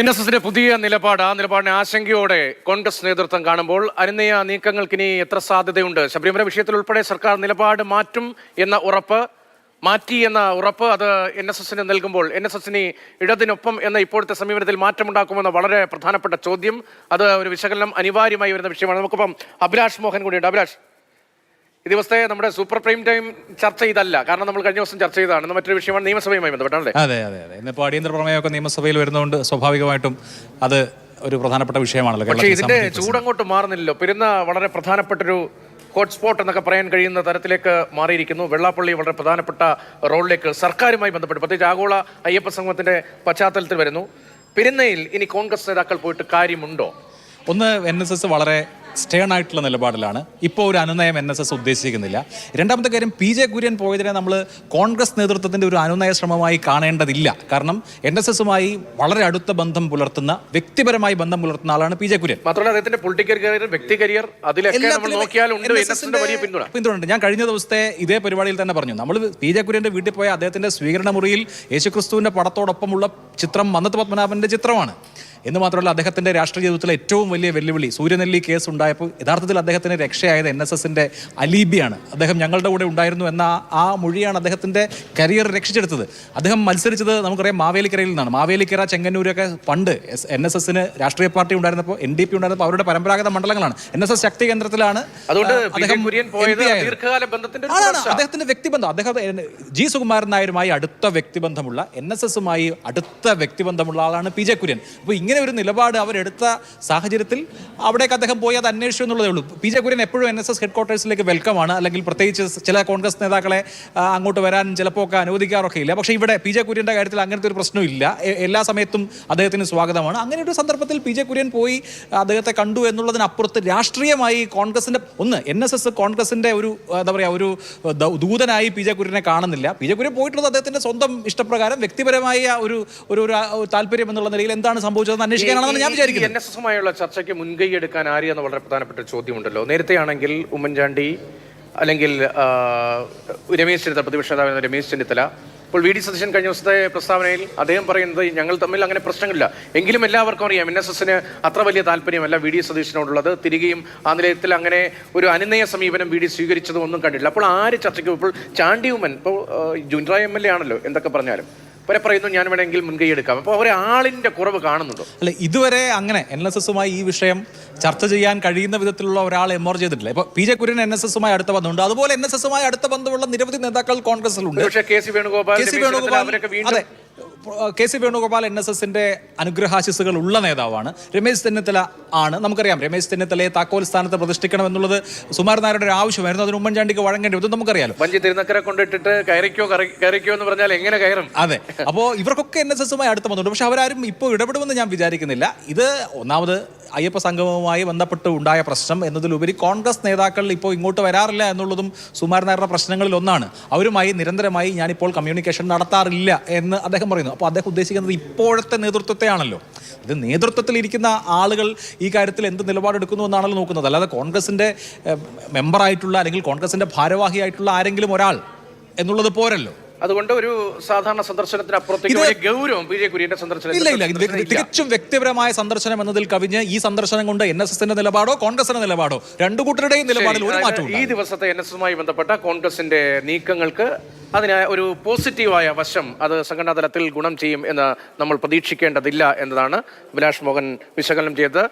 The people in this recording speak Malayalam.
എൻ എസ് എസിന്റെ പുതിയ നിലപാട് ആ നിലപാടിനെ ആശങ്കയോടെ കോൺഗ്രസ് നേതൃത്വം കാണുമ്പോൾ അനുനയ നീക്കങ്ങൾക്ക് ഇനി എത്ര സാധ്യതയുണ്ട്? ശബരിമല വിഷയത്തിൽ ഉൾപ്പെടെ സർക്കാർ നിലപാട് മാറ്റും എന്ന ഉറപ്പ് മാറ്റി എന്ന ഉറപ്പ് അത് എൻ എസ് എസിന് നൽകുമ്പോൾ എൻ എസ് എസിന് ഇടതിനൊപ്പം എന്ന ഇപ്പോഴത്തെ സമീപനത്തിൽ മാറ്റമുണ്ടാക്കുമെന്ന വളരെ പ്രധാനപ്പെട്ട ചോദ്യം. അത് ഒരു വിശകലനം അനിവാര്യമായി വരുന്ന വിഷയമാണ്. നമുക്കിപ്പം അഭിലാഷ് മോഹൻ കൂടിയുണ്ട്. അഭിലാഷ് ഈ ദിവസത്തെ നമ്മുടെ സൂപ്പർ പ്രൈം ടൈം ചർച്ച ചെയ്തല്ല കാരണം നമ്മൾ കഴിഞ്ഞ ദിവസം ചർച്ച ചെയ്തതാണ്. മറ്റൊരു വിഷയമാണ് നിയമസഭയുമായി ബന്ധപ്പെട്ടാണല്ലേ? അതെ അതെ അതെ. ഇന്നിപ്പോൾ അടിയന്തര പ്രമേയമൊക്കെ നിയമസഭയിൽ വരുന്നതുകൊണ്ട് സ്വാഭാവികമായിട്ടും അത് ഒരു പ്രധാനപ്പെട്ട വിഷയമാണല്ലോ പക്ഷേ ഇതിന്റെ. ചൂടങ്ങോട്ട് മാറുന്നില്ലല്ലോ. പെരുന്ന വളരെ പ്രധാനപ്പെട്ടൊരു ഹോട്ട്സ്പോട്ട് എന്നൊക്കെ പറയാൻ കഴിയുന്ന തരത്തിലേക്ക് മാറിയിരിക്കുന്നു. വെള്ളാപ്പള്ളി വളരെ പ്രധാനപ്പെട്ട റോളിലേക്ക് സർക്കാരുമായി ബന്ധപ്പെട്ട് പ്രത്യേകിച്ച് ആഗോള അയ്യപ്പ സംഘത്തിന്റെ പശ്ചാത്തലത്തിൽ വരുന്നു. പെരുന്നയിൽ ഇനി കോൺഗ്രസ് നേതാക്കൾ പോയിട്ട് കാര്യമുണ്ടോ? ഒന്ന് എൻ എസ് എസ് വളരെ സ്റ്റേൺ ആയിട്ടുള്ള നിലപാടിലാണ്. ഇപ്പോൾ ഒരു അനുനയം എൻ എസ് എസ് ഉദ്ദേശിക്കുന്നില്ല. രണ്ടാമത്തെ കാര്യം പി ജെ കുര്യൻ പോയതിനെ നമ്മൾ കോൺഗ്രസ് നേതൃത്വത്തിന്റെ ഒരു അനുനയ ശ്രമമായി കാണേണ്ടതില്ല. കാരണം എൻ എസ് എസുമായി വളരെ അടുത്ത ബന്ധം പുലർത്തുന്ന വ്യക്തിപരമായി ബന്ധം പുലർത്തുന്ന ആളാണ് പി ജെ കുര്യൻ. മാത്രമല്ല അദ്ദേഹത്തിന്റെ പൊളിറ്റിക്കൽ കരിയർ വ്യക്തി കരിയർ അതിലൊക്കെ നമ്മൾ നോക്കിയാൽ ഉണ്ട് വലിയ പിന്തുണ. പിന്തുണയുണ്ട്. ഞാൻ കഴിഞ്ഞ ദിവസത്തെ ഇതേ പരിപാടിയിൽ തന്നെ പറഞ്ഞു. നമ്മൾ പി ജെ കുര്യന്റെ വീട്ടിൽ പോയ അദ്ദേഹത്തിന്റെ സ്വീകരണ മുറിയിൽ യേശുക്രിസ്തുവിന്റെ പടത്തോടൊപ്പമുള്ള ചിത്രം മന്നത്ത് പത്മനാഭന്റെ ചിത്രമാണ്. എന്ന് മാത്രമല്ല അദ്ദേഹത്തിന്റെ രാഷ്ട്രീയ ജീവിതത്തിലെ ഏറ്റവും വലിയ വെല്ലുവിളി സൂര്യനെല്ലി കേസ് ഉണ്ടായപ്പോൾ യഥാർത്ഥത്തിൽ അദ്ദേഹത്തിന് രക്ഷയായത് എൻ എസ് എസിന്റെ അലീബിയാണ്. അദ്ദേഹം ഞങ്ങളുടെ കൂടെ ഉണ്ടായിരുന്നു എന്ന ആ- മൊഴിയാണ് അദ്ദേഹത്തിന്റെ കരിയർ രക്ഷിച്ചെടുത്തത്. അദ്ദേഹം മത്സരിച്ചത് നമുക്കറിയാം മാവേലിക്കരയിൽ നിന്നാണ്. മാവേലിക്കര ചെങ്ങന്നൂരൊക്കെ പണ്ട് എൻ എസ് എസിന് രാഷ്ട്രീയ പാർട്ടി ഉണ്ടായിരുന്നപ്പോൾ എൻ ഡി പി ഉണ്ടായിരുന്നപ്പോൾ അവരുടെ പരമ്പരാഗത മണ്ഡലങ്ങളാണ്. എൻ എസ് എസ് ശക്തി കേന്ദ്രത്തിലാണ് അതുകൊണ്ട് ആ, പി ജെ അദ്ദേഹം കുര്യൻ പോയത് ദീർഘകാല ബന്ധത്തിന്റെ ഒരു ആണാണ് അദ്ദേഹത്തിന്റെ വ്യക്തിബന്ധം. അദ്ദേഹം ജി സുകുമാരൻ നായരുമായി അടുത്ത വ്യക്തിബന്ധമുള്ള എൻ എസ് എസുമായി അടുത്ത വ്യക്തിബന്ധമുള്ള ആളാണ് പി ജെ കുര്യൻ. അപ്പോൾ ഇങ്ങനെ ഒരു നിലപാട് അവരെടുത്ത സാഹചര്യത്തിൽ അവിടേക്ക് അദ്ദേഹം പോയി അത് അന്വേഷിച്ചു എന്നുള്ളതേ ഉള്ളൂ. പി ജെ കുര്യൻ എപ്പോഴും എൻ എസ് എസ് ഹെഡ് ക്വാർട്ടേഴ്സിലേക്ക് വെൽക്കമാണ് അല്ലെങ്കിൽ പ്രത്യേകിച്ച് ചില കോൺഗ്രസ് നേതാക്കളെ അങ്ങോട്ട് വരാൻ ചിലപ്പോൾ ഒക്കെ അനുവദിക്കാറൊക്കെ ഇല്ല പക്ഷേ ഇവിടെ പി ജെ കുര്യന്റെ കാര്യത്തിൽ അങ്ങനത്തെ ഒരു പ്രശ്നമില്ല. എല്ലാ സമയത്തും അദ്ദേഹത്തിന് സ്വാഗതമാണ്. അങ്ങനെ ഒരു സന്ദർഭത്തിൽ പി ജെ കുര്യൻ പോയി അദ്ദേഹത്തെ കണ്ടു എന്നുള്ളതിനപ്പുറത്ത് രാഷ്ട്രീയമായി കോൺഗ്രസിന്റെ ഒന്ന് എൻ എസ് എസ് കോൺഗ്രസിന്റെ ഒരു എന്താ പറയുക ഒരു ദൂതനായി പി ജെ കുര്യനെ കാണുന്നില്ല. പി ജെ കുര്യൻ പോയിട്ടുള്ളത് അദ്ദേഹത്തിന്റെ സ്വന്തം ഇഷ്ടപ്രകാരം വ്യക്തിപരമായ ഒരു ഒരു താല്പര്യം എന്നുള്ള നിലയിൽ എന്താണ് സംഭവിച്ചതെന്ന് അന്വേഷിക്കാനാണെന്ന് ഞാൻ വിചാരിക്കുന്നത് എൻ എസ് എസുമായുള്ള ചർച്ചയ്ക്ക് മുൻകൈ എടുക്കാൻ ആര് എന്ന വളരെ പ്രധാനപ്പെട്ട ചോദ്യമുണ്ടല്ലോ. നേരത്തെയാണെങ്കിൽ ഉമ്മൻചാണ്ടി അല്ലെങ്കിൽ രമേശ് ചെന്നിത്തല പ്രതിപക്ഷ നേതാവ് രമേശ് ചെന്നിത്തല. ഇപ്പോൾ വി ഡി സതീശൻ കഴിഞ്ഞ ദിവസത്തെ പ്രസ്താവനയിൽ അദ്ദേഹം പറയുന്നത് ഞങ്ങൾ തമ്മിൽ അങ്ങനെ പ്രശ്നങ്ങളില്ല. എങ്കിലും എല്ലാവർക്കും അറിയാം എൻ എസ് എസിന് അത്ര വലിയ താല്പര്യമല്ല വി ഡി സതീശനോടുള്ളത്. തിരികെയും ആ നിലയത്തിൽ അങ്ങനെ ഒരു അനുനയ സമീപനം വി ഡി സ്വീകരിച്ചതും ഒന്നും കണ്ടില്ല അപ്പോൾ ആര് ചർച്ചയ്ക്ക് ഇപ്പോൾ ചാണ്ടി ഉമ്മൻ ഇപ്പോൾ ജുൻറായ് എം എൽ എ ആണല്ലോ എന്തൊക്കെ പറഞ്ഞാലും. അവരെ പറയുന്നു ഞാൻ വേണമെങ്കിൽ മുൻകൈ എടുക്കാം. അപ്പോൾ ആളിന്റെ കുറവ് കാണുന്നുണ്ടോ? അല്ല ഇതുവരെ അങ്ങനെ എൻ എസ് എസുമായി ഈ വിഷയം ചർച്ച ചെയ്യാൻ കഴിയുന്ന വിധത്തിലുള്ള ഒരാൾ എമോർ ചെയ്തിട്ടില്ല. ഇപ്പൊ P J Kurian N S എസുമായി അടുത്ത ബന്ധമുണ്ട്. അതുപോലെ എൻ എസ് എസുമായി അടുത്ത ബന്ധമുള്ള നിരവധി നേതാക്കൾ കോൺഗ്രസിലുണ്ട് പക്ഷേ K C Venugopal K C Venugopal അവരൊക്കെ വീണ്ടും K C Venugopal N S എസിന്റെ അനുഗ്രഹാശിസുകൾ ഉള്ള നേതാവാണ്. രമേശ് ചെന്നിത്തല ആണ്. നമുക്കറിയാം രമേശ് ചെന്നിത്തലയെ താക്കോൽ സ്ഥാനത്ത് പ്രതിഷ്ഠിക്കണം എന്നുള്ളത് സുമാർ നായരുടെ ഒരു ആവശ്യമായിരുന്നു. അതിന് ഉമ്മൻചാണ്ടിക്ക് വഴങ്ങേണ്ടി വരും. നമുക്കറിയാലോ. വഞ്ചി തിരുനക്കര കൊണ്ടിട്ടിട്ട് കയറിക്കോ കയറിക്കോ എന്ന് പറഞ്ഞാൽ എങ്ങനെ കയറും? അതെ. അപ്പോൾ ഇവർക്കൊക്കെ എൻ എസ് എസുമായി അടുത്ത് വന്നിട്ടുണ്ട് പക്ഷെ അവരാരും ഇപ്പോൾ ഇടപെടുമെന്ന് ഞാൻ വിചാരിക്കുന്നില്ല. ഇത് ഒന്നാമത് അയ്യപ്പ സംഗമവുമായി ബന്ധപ്പെട്ട് ഉണ്ടായ പ്രശ്നം എന്നതിലുപരി കോൺഗ്രസ് നേതാക്കൾ ഇപ്പോൾ ഇങ്ങോട്ട് വരാറില്ല എന്നുള്ളതും സുമാർ നായരുടെ പ്രശ്നങ്ങളിൽ ഒന്നാണ്. അവരുമായി നിരന്തരമായി ഞാനിപ്പോൾ കമ്മ്യൂണിക്കേഷൻ നടത്താറില്ല എന്ന് അദ്ദേഹം പറയുന്നു. അപ്പോൾ അദ്ദേഹം ഉദ്ദേശിക്കുന്നത് ഇപ്പോഴത്തെ നേതൃത്വത്തെയാണല്ലോ. ഇത് നേതൃത്വത്തിൽ ഇരിക്കുന്ന ആളുകൾ ഈ കാര്യത്തിൽ എന്ത് നിലപാടെടുക്കുന്നു എന്നാണല്ലോ നോക്കുന്നത്. അല്ലാതെ കോൺഗ്രസിന്റെ മെമ്പറായിട്ടുള്ള അല്ലെങ്കിൽ കോൺഗ്രസിന്റെ ഭാരവാഹിയായിട്ടുള്ള ആരെങ്കിലും ഒരാൾ എന്നുള്ളത് പോരല്ലോ. അതുകൊണ്ട് ഒരു സാധാരണ സന്ദർശനത്തിന് അപ്പുറത്തേക്ക് ഗൗരവം പി. ജെ. കുര്യന്റെ സന്ദർശനം ഇല്ല ഇല്ല ഇത് തികച്ചും വ്യക്തിപരമായ സന്ദർശനം എന്നതിൽ കവിഞ്ഞ് ഈ സന്ദർശനം കൊണ്ട് എൻ എസ് എസിന്റെ നിലപാടോ കോൺഗ്രസിന്റെ നിലപാടോ രണ്ടു കൂട്ടരുടെയും നിലപാടിൽ ഒരു മാറ്റം ഈ ദിവസത്തെ എൻ എസ് എസുമായി ബന്ധപ്പെട്ട കോൺഗ്രസിന്റെ നീക്കങ്ങൾക്ക് അതിന് ഒരു പോസിറ്റീവായ വശം അത് സംഘടനാ തലത്തിൽ ഗുണം ചെയ്യും എന്ന് നമ്മൾ പ്രതീക്ഷിക്കേണ്ടതില്ല എന്നതാണ് വിലാഷ് മോഹൻ വിശകലനം ചെയ്തത്.